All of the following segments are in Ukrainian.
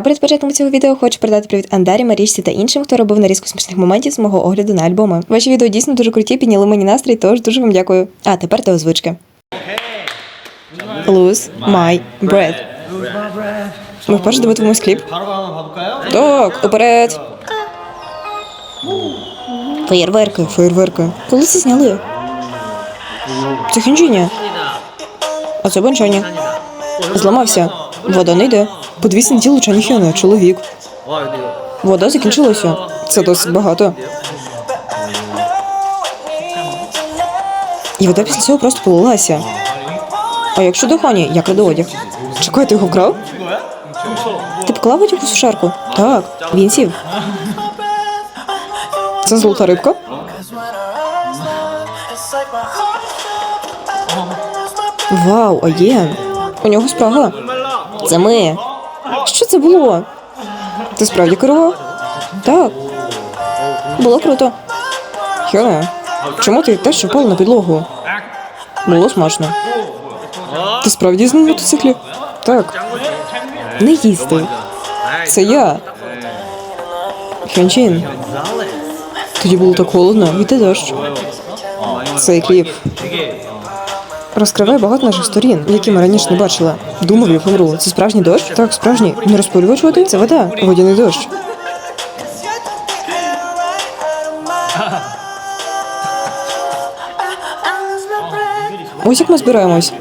А перед початком цього відео хочу передати привіт Андарі, Марічці та іншим, хто робив нарізку смішних моментів з мого огляду на альбоми. Ваші відео дійсно дуже круті, підняли мені настрій, тож дуже вам дякую. А тепер до озвучки. Lose my breath. Ми вперше дивитимемось кліп. Так, уперед. Феєрверки, феєрверки. Коли це зняли? Це хінджіня. А це бончання. Зламався. Вода не йде. По дві сінті лучаних йони, чоловік. Вода закінчилася. Це досить багато. І вода після цього просто полилася. А як до Хані, як родоводів? Чекай, ти його вкрав? Ти поклав водю у сушарку? Так, він сів. Це золота рибка? Вау, а є? У нього спрага. Це ми. Що це було? Ти справді керував? Так. Було круто. Хьоне, чому ти теж впав на підлогу? Було смачно. Ти справді їздив на мотоциклі? Так. Не їсти. Це я. Хьончин. Тоді було так холодно, іде дощ. Цей кліп. Розкриває багато наших сторін, які ми раніше не бачили. Думав, я помру. Це справжній дощ? Так, справжній. Не розпилювач води? Це вода. Водяний дощ. Ось як ми збираємось.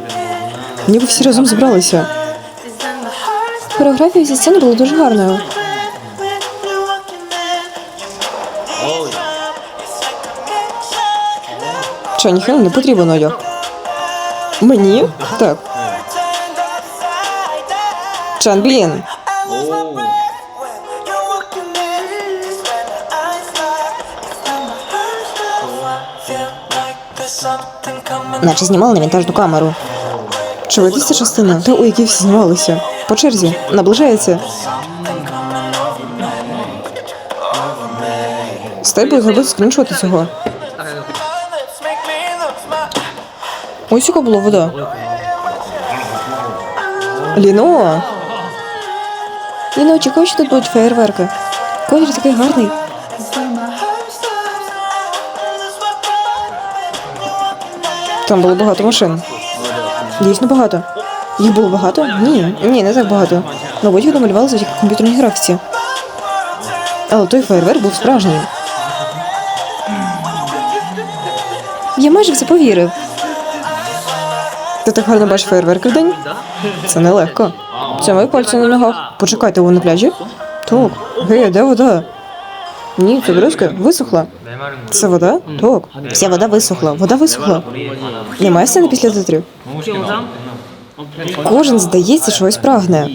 Ніби всі разом зібралися. Хореографія зі сцени була дуже гарною. Чані Хьон не потрібен одяг. Мені? Так. Чан Блін. Наче знімали на вінтажну камеру. Чи видно ця частина? Та у якій всі знімалися. По черзі. Наближається. Стай буде зробити скріншоти цього. Ось яка була вода. Ліно. Ліно, чекай, що тут будуть феєрверки. Колір такий гарний. Там було багато машин. Дійсно багато. Їх було багато? Ні, ні, не так багато. Мабуть, їх домалювали завдяки комп'ютерній графіці. Але той фейерверк був справжній. Я майже в це повірив. Ти так гарно бачиш фейерверки в день? Це нелегко. Це мої пальці на ногах. Почекайте, ви на пляжі? Так. Гей, а де вода? Ні, це бризка висохла. Це вода? Так. Вся вода висохла. Вода висохла. Немає сцени після титрів? Кожен, здається, чогось прагне.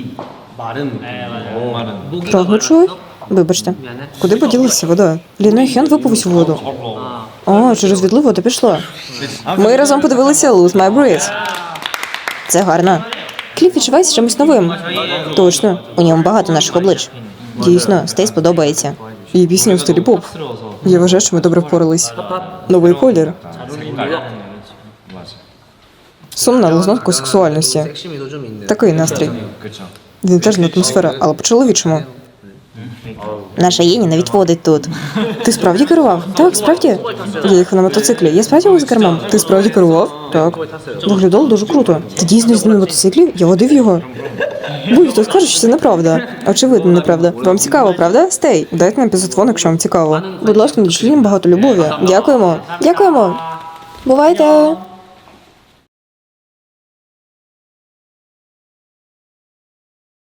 Прагну чого? Вибачте, куди поділася вода? Лінехен випивсь воду. О, через відлив вода пішла. Ми разом подивилися Lose My Breath. Це гарно. Кліп відчувається чимось новим. Точно, у ньому багато наших облич. Дійсно, стей сподобається. І пісня у стилі поп. Я вважаю, що ми добре впорались. Новий колір. Сумна з сексуальності. Такий настрій. Він теж не атмосфера, але по-чоловічому. Наша Єні навіть водить тут. Ти справді керував? Так, справді. Я їхав на мотоциклі. Я справді був за кермом. Ти справді керував? Так. Виглядало дуже круто. Ти дійсно їздив на мотоциклі? Я водив його. Будь-хто скаже, що це неправда. Очевидно, неправда. Вам цікаво, правда? Стей, дайте нам пізотвон, якщо вам цікаво. Будь ласка, надішлі багато любові. Дякуємо. Дякуємо. Бувайте.